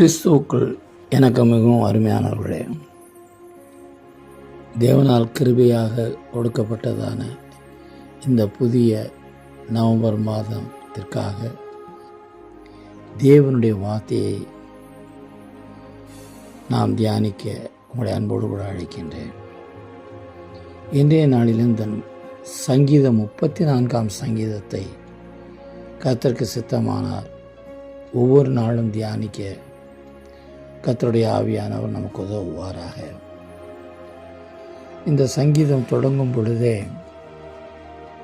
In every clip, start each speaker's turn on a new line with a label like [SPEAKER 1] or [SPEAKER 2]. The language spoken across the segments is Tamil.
[SPEAKER 1] கிறிஸ்துவுக்குள் எனக்கு மிகவும் அருமையானவர்களே தேவனால் கிருபையாக கொடுக்கப்பட்டதான இந்த புதிய நவம்பர் மாதத்திற்காக தேவனுடைய வார்த்தையை நாம் தியானிக்க உங்களை அன்போடு கூட அழைக்கின்றேன். இன்றைய நாளில் தன் சங்கீதம் முப்பத்தி நான்காம் சங்கீதத்தை கத்திற்கு சித்தமானார். ஒவ்வொரு நாளும் தியானிக்க கத்தருடைய ஆவியானவர் நமக்கு உதவுவாராக. இந்த சங்கீதம் தொடங்கும் பொழுதே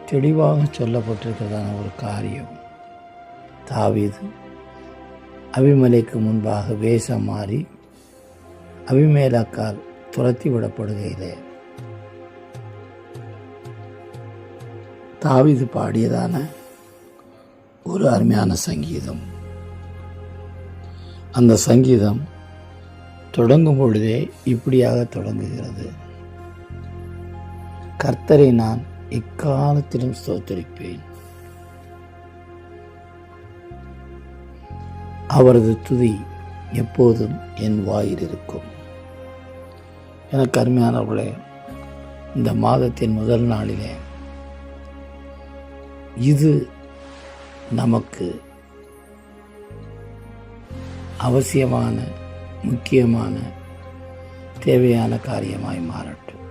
[SPEAKER 1] தெளிவாக சொல்லப்பட்டிருக்கிறதான ஒரு காரியம். தாவீது அபிமலைக்கு முன்பாக வேஷம் மாறி அபிமேலாக்கால் துரத்தி விடப்படுகையிலே தாவிது பாடியதான ஒரு அருமையான சங்கீதம். அந்த சங்கீதம் தொடங்கும் பொழுதே இப்படியாக தொடங்குகிறது. கர்த்தரை நான் எக்காலத்திலும் ஸ்தோத்தரிப்பேன். அவரது துதி எப்போதும் என் வாயில் இருக்கும். எனக்கு அருமையானவர்களே இந்த மாதத்தின் முதல் நாளிலே இது நமக்கு அவசியமான முக்கியமான தேவையான காரியமாய் மாறட்டும்.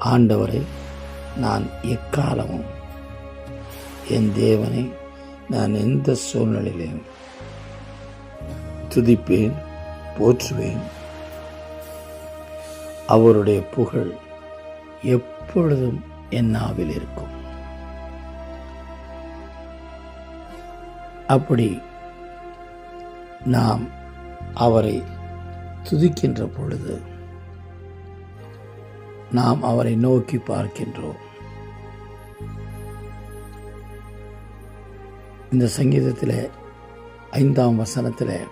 [SPEAKER 1] ஆண்டவரை நான் எக்காலமும் என் தேவனை நான் எந்த சூழ்நிலையிலும் துதிப்பேன் போற்றுவேன். அவருடைய புகழ் எப்பொழுதும் என்னாவில் இருக்கும். அப்படி நாம் அவரை துதிக்கின்ற பொழுது நாம் அவரை நோக்கி பார்க்கின்றோம். இந்த சங்கீதத்தில் ஐந்தாம் வசனத்தில்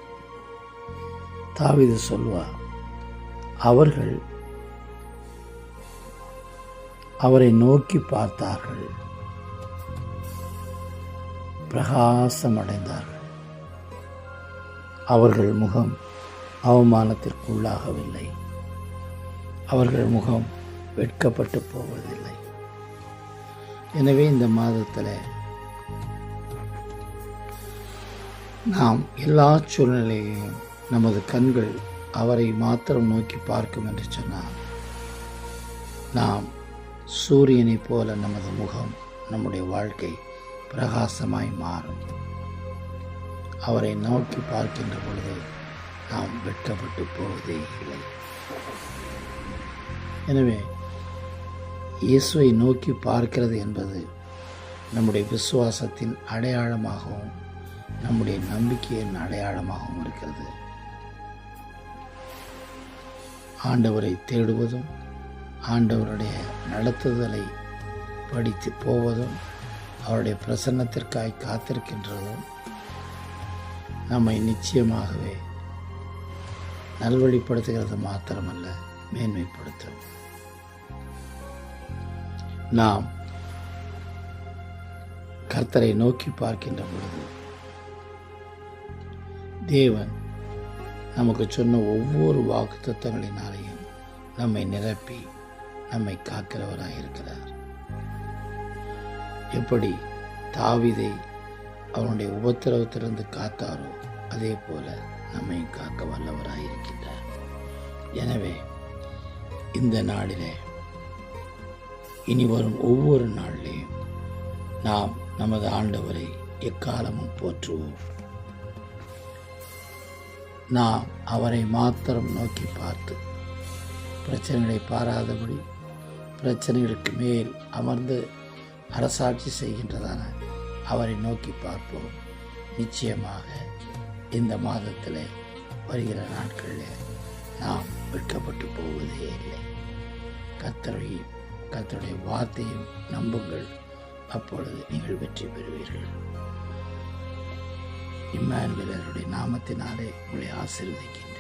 [SPEAKER 1] தாவிது சொல்வார் அவர்கள் அவரை நோக்கி பார்த்தார்கள் பிரகாசம் அடைந்தார்கள் அவர்கள் முகம் அவமானத்திற்குள்ளாகவில்லை. அவர்கள் முகம் வெட்கப்பட்டு போவதில்லை. எனவே இந்த மாதத்தில் நாம் எல்லா சூழ்நிலையையும் நமது கண்கள் அவரை மாத்திரம் நோக்கி பார்க்கும் என்று சொன்னால் நாம் சூரியனைப் போல நமது முகம் நம்முடைய வாழ்க்கை பிரகாசமாய் மாறும். அவரை நோக்கி பார்க்கின்ற பொழுது நாம் வெட்கப்பட்டு போவதே இல்லை. எனவே இயேசுவை நோக்கி பார்க்கிறது என்பது நம்முடைய விசுவாசத்தின் அடையாளமாகவும் நம்முடைய நம்பிக்கையின் அடையாளமாகவும் இருக்கிறது. ஆண்டவரை தேடுவதும் ஆண்டவருடைய நடத்துதலை படித்து போவதும் அவருடைய பிரசன்னத்திற்காய் காத்திருக்கின்றதும் நம்மை நிச்சயமாகவே நல்வழிப்படுத்துகிறது மாத்திரமல்ல மேன்மைப்படுத்தும். நாம் கர்த்தரை நோக்கி பார்க்கின்ற பொழுது தேவன் நமக்கு சொன்ன ஒவ்வொரு வாக்கு தத்துவங்களினாலேயும் நம்மை நிரப்பி நம்மை காக்கிறவராக இருக்கிறார் எப்படி தாவிதை அவனுடைய உபத்திரவத்திலிருந்து காத்தாரோ? அதே போல நம்மை காக்க வல்லவராக இருக்கின்றார் எனவே இந்த நாளிலே இனி வரும் ஒவ்வொரு நாளிலேயும் நாம் நமது ஆண்டவரை எக்காலமும் போற்றுவோம். நாம் அவரை மாத்திரம் நோக்கி பார்த்து பிரச்சனைகளை பாராதபடி பிரச்சனைகளுக்கு மேல் அமர்ந்து அரசாட்சி செய்கின்றதான அவரை நோக்கி பார்ப்போம். நிச்சயமாக இந்த மாதத்தில் வருகிற நாட்களில் நாம் வெட்கப்பட்டு போவதே இல்லை. கத்தரையும் கத்தருடைய வார்த்தையும் நம்புங்கள். அப்பொழுது நீங்கள் வெற்றி பெறுவீர்கள். இம்மானுவேலருடைய நாமத்தினாலே உங்களை ஆசீர்வதிக்கிறேன்